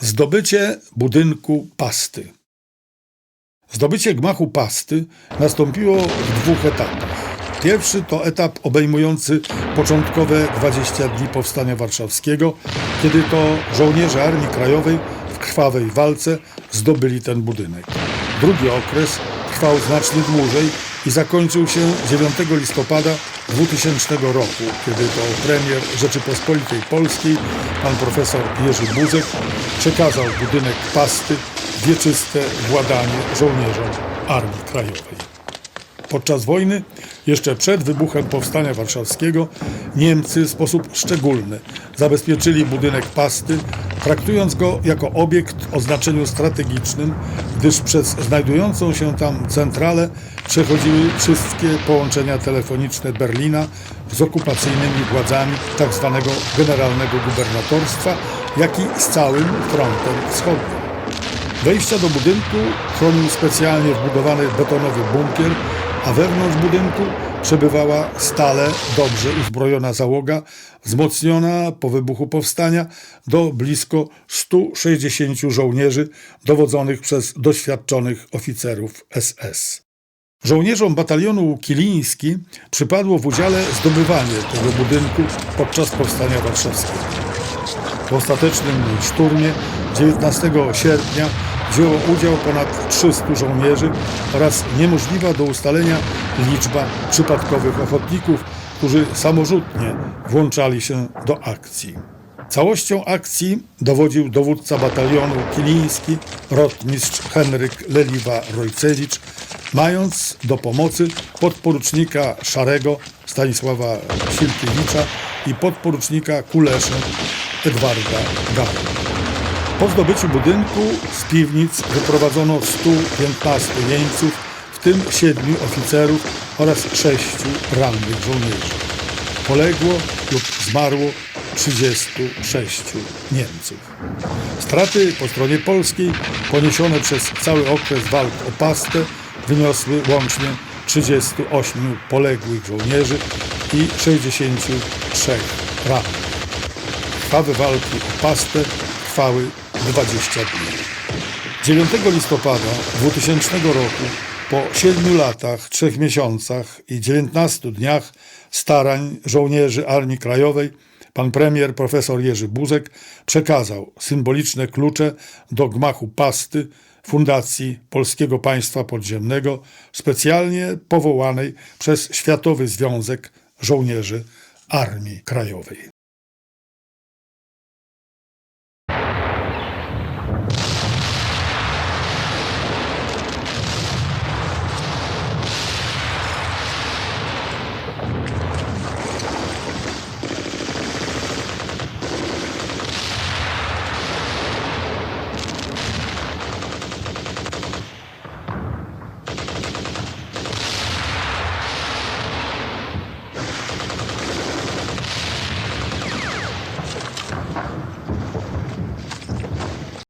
Zdobycie budynku pasty. Zdobycie gmachu pasty nastąpiło w dwóch etapach. Pierwszy to etap obejmujący początkowe 20 dni powstania warszawskiego, kiedy to żołnierze Armii Krajowej w krwawej walce zdobyli ten budynek. Drugi okres trwał znacznie dłużej i zakończył się 9 listopada 2000 roku, kiedy to premier Rzeczypospolitej Polskiej, pan profesor Jerzy Buzek, przekazał budynek pasty wieczyste władanie żołnierzom Armii Krajowej. Podczas wojny, jeszcze przed wybuchem Powstania Warszawskiego, Niemcy w sposób szczególny zabezpieczyli budynek pasty, traktując go jako obiekt o znaczeniu strategicznym, gdyż przez znajdującą się tam centralę przechodziły wszystkie połączenia telefoniczne Berlina z okupacyjnymi władzami tzw. generalnego gubernatorstwa, jak i z całym frontem wschodnim. Wejścia do budynku chronił specjalnie wbudowany betonowy bunkier, a wewnątrz budynku przebywała stale dobrze uzbrojona załoga, wzmocniona po wybuchu powstania do blisko 160 żołnierzy dowodzonych przez doświadczonych oficerów SS. Żołnierzom batalionu Kiliński przypadło w udziale zdobywanie tego budynku podczas powstania warszawskiego. W ostatecznym szturmie 19 sierpnia wzięło udział ponad 300 żołnierzy oraz niemożliwa do ustalenia liczba przypadkowych ochotników, którzy samorzutnie włączali się do akcji. Całością akcji dowodził dowódca batalionu Kiliński, rotmistrz Henryk Leliwa-Rojcewicz, mając do pomocy podporucznika Szarego Stanisława Silkiewicza i podporucznika Kuleszę Edwarda Gary. Po zdobyciu budynku z piwnic wyprowadzono 115 jeńców, w tym 7 oficerów oraz 6 rannych żołnierzy. Poległo lub zmarło 36 Niemców. Straty po stronie polskiej poniesione przez cały okres walk o pastę wyniosły łącznie 38 poległych żołnierzy i 63 rannych. Krwawe walki o pastę trwały 20 dni. 9 listopada 2000 roku, po 7 latach, 3 miesiącach i 19 dniach starań żołnierzy Armii Krajowej, pan premier profesor Jerzy Buzek przekazał symboliczne klucze do gmachu pasty Fundacji Polskiego Państwa Podziemnego, specjalnie powołanej przez Światowy Związek Żołnierzy Armii Krajowej.